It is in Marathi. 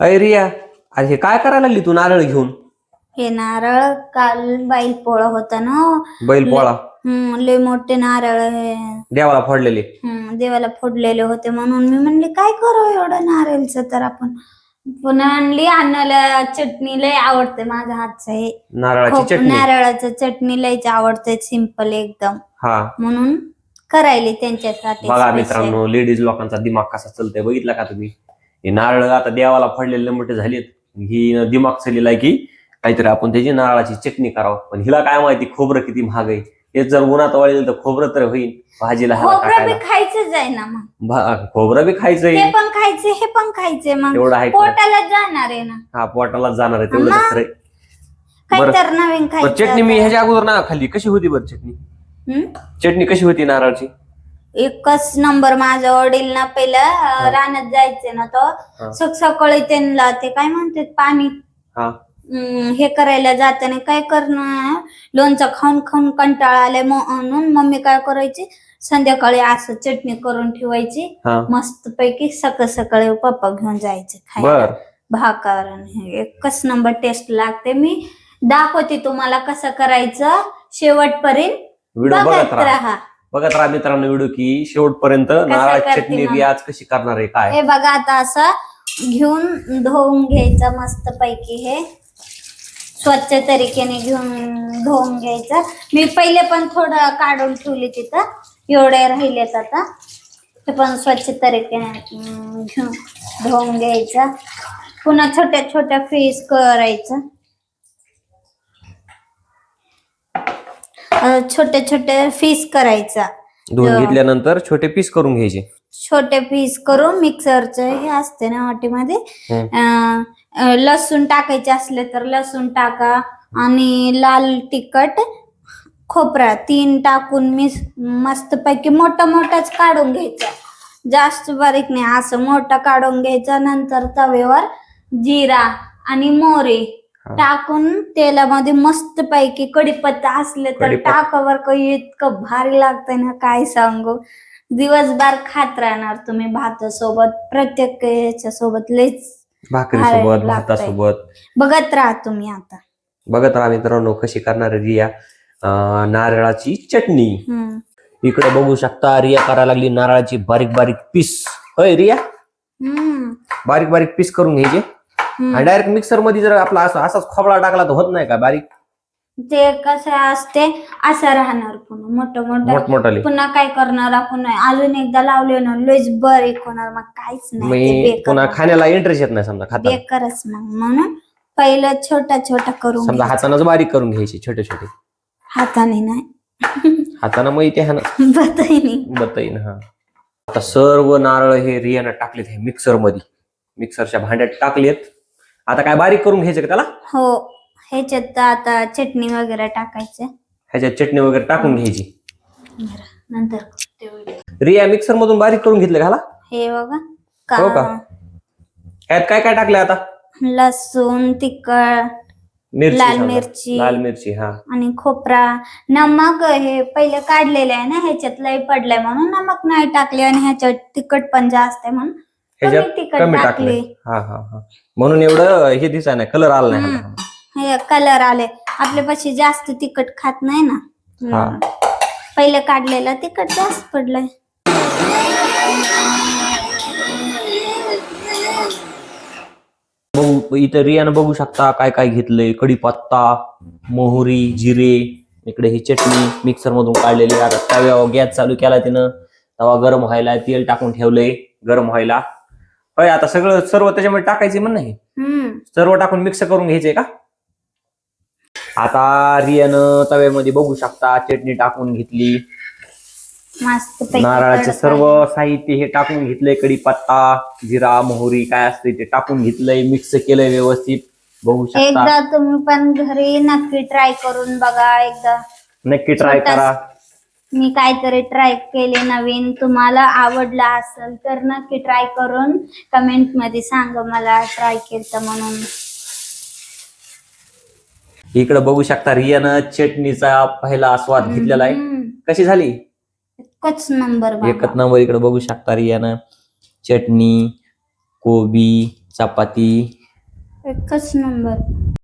अरे रिया हे काय करायला लागली तू नारळ घेऊन? हे नारळ काल बैल पोळा होता ना. बैल पोळा? हम्म लय मोठे नारळ हे. देवाला फोडलेले? हम्म, देवाला फोडलेले होते म्हणून मी म्हणले काय करू एवढं नारळचं तर आपण? पुन्हा आणली अन्नाला चटणी लय आवडते माझ्या हातचं हे. नारळाची खूप चटणी? नारळाचं चटणी लयच आवडते सिंपल एकदम. हा. म्हणून करायली त्यांच्यासाठी बघा special. मित्रांनो लेडीज लोकांचा दिमाग कसा चालतंय बघितला का तुम्ही? हे नारळ आता देवाला फोडलेले मोठे झालेत. ही दिमाग चाललेला आहे की काहीतरी आपण त्याची नारळाची चटणी करावं. पण हिला काय माहिती खोबरं किती महाग आहे. हेच जर उन्हात वाळेल तर खोबरं तर होईल. भाजीला खोबरं बी खायचंच आहे ना मग. भा- खोबरं बी खायचंय. ते पण खायचे हे पण खायचे मग. तेवढं आहे खरं. पोटाला जाणार आहे ना. हा पोटाला जाणार आहे तेवढं? खरंय. काही बरं. तर नवीन खायचं चटणी मी. ह्याच्या अगोदर ना खाल्ली. कशी होती बरं चटणी? हम्म? चटणी कशी होती नारळाची? एकच नंबर माझ्या वडील ना पहिलं रानात जायचे ना. तो. सक सकाळी त्यांना ते काय म्हणतात पाणी हा. हे करायला जाताना काय करणार लोणचं खाऊन खाऊन कंटाळा आलाय म्हणून मम्मी काय करायची? संध्याकाळी असं चटणी करून ठेवायची. हा. मस्त पैकी सकाळ सकाळी पप्पा घेऊन जायचे खायला. बर. भाकर हे एकच नंबर टेस्ट लागते. मी दाखवते तुम्हाला कसं करायचं. शेवटपर्यंत व्हिडिओ बघत बघत राहा. राहा. बघत राहा मित्रांनो व्हिडिओ की शेवटपर्यंत नारळ करते चटणी मग? आज कशी करणार आहे काय? हे बघा आता असं घेऊन धुवून घ्यायचं मस्त पैकी हे. स्वच्छ तरीकेने घेऊन धुवून घ्यायचं. मी पहिले पण थोडं काढून ठेवली तिथं. एवढे राहिलेत आता. ते पण स्वच्छ तरीकेने अं, घेऊन धुवून घ्यायचं. पुन्हा छोट्या छोट्या फीस करायचं. अं, छोट्या छोट्या फीस करायचा धुवून. घेतल्यानंतर छोटे पीस करून घ्यायचे छोटे पीस करून मिक्सरचं हे असते ना वाटीमध्ये हम्म. अं, अं, लसूण टाकायचे असले तर लसूण टाका आणि लाल तिखट खोबरा तीन टाकून मी मस्त पैकी मोठा मोठाच काढून घ्यायचा जास्त बारीक नाही असं मोठा काढून घ्यायचा नंतर तव्यावर जिरा आणि मोहरी. टाकून तेलामध्ये मस्त पैकी कढीपत्ता असले तर कढीपत्ता. टाकावर काही इतकं भारी लागतंय ना काय सांगू दिवसभर खात राहणार तुम्ही भातासोबत प्रत्येक याच्या सोबत लयच भाकरी अरे, सोबत लागतंय. भातासोबत बघत राहा तुम्ही आता बघत राहा मित्रांनो कशी करणार आहे रिया अं, नारळाची चटणी हम्म. इकडे बघू शकता रिया करायला लागली नारळाची बारीक बारीक पीस होय रिया हम्म. बारीक बारीक पीस करून घ्यायचे. आणि डायरेक्ट मिक्सरमध्ये जर आपला असं असाच खोबळा टाकला तर होत नाही का बारीक? ते कसं असते असं राहणार पुन्हा मोठं मोठं. मोठमोठाले. पुन्हा काय करणार आपण? अजून एकदा लावले ना लयच बारीक होणार मग काहीच नाही ते मी बेकार. पुन्हा. खाण्याला इंटरेस्ट येत नाही समजा खाता बेकारच मग म्हणून पहिलं छोटा छोटा करून समजा घ्यायचं. हातानंच बारीक करून घ्यायचे छोटे छोटे. हाताने नाही. हातानं मग इथे हाना बताई बतईन हा. आता सर्व नारळ हे रियानं टाकलेत हे मिक्सरमध्ये मिक्सरच्या भांड्यात टाकलेत. आता काय बारीक करून घ्यायचं का त्याला? हो ह्याच्यात आता चटणी वगैरे टाकायचं. ह्याच्यात चटणी वगैरे टाकून घ्यायची. नंतर. रिया मिक्सर मधून बारीक करून घेतले घाला हे बघा हो का? ह्यात काय काय टाकले आता? लसूण तिखट मिरची लाल. मिरची. लाल मिरची हा. आणि खोबरा नमक हे पहिले काढलेले आहे ना ह्याच्यात लय पडलंय म्हणून नमक नाही टाकले आणि ह्याच्यात तिखट पण जास्त आहे म्हणून. ह्याच्यात कमी तिखट कमी टाकले. टाकले. हा हा हा. म्हणून एवढं हे दिसाय नाही कलर आला नाही ह्याला. हे कलर आले. आपल्यापाशी जास्त तिखट खात नाही ना. हा. पहिले काढलेलं तिखट जास्त पडलंय. बघू इथं रियानं बघू शकता काय काय घेतलंय. कढीपत्ता मोहरी जिरे इकडे ही चटणी मिक्सर मधून काढलेली. आता तव्यावर गॅस चालू केला तिनं. तवा गरम व्हायला तेल टाकून ठेवलंय. गरम व्हायला. होय आता सगळं सर्व त्याच्यामध्ये टाकायचे म्हण नाही. हम्म. सर्व टाकून मिक्स करून घ्यायचे का? आता रियानं तव्यामध्ये बघू शकता चटणी टाकून घेतली. मस्त पैकी नारळाचे सर्व साहित्य हे टाकून घेतलंय कढीपत्ता जिरा मोहरी काय असते ते टाकून घेतलंय मिक्स केलंय व्यवस्थित. बघू शकता. एकदा तुम्ही पण घरी नक्की ट्राय करून बघा एकदा नक्की ट्राय करा. मी काहीतरी ट्राय केले नवीन. तुम्हाला आवडला असेल तर नक्की ट्राय करून कमेंटमध्ये सांगा मला ट्राय केलं म्हणून. इकडे बघू शकता रियानं चटणीचा पहिला आस्वाद घेतलेला आहे. कशी झाली? एकच नंबर. एकच नंबर इकडे बघू शकता रियानं. चटणी कोबी चपाती. एकच नंबर.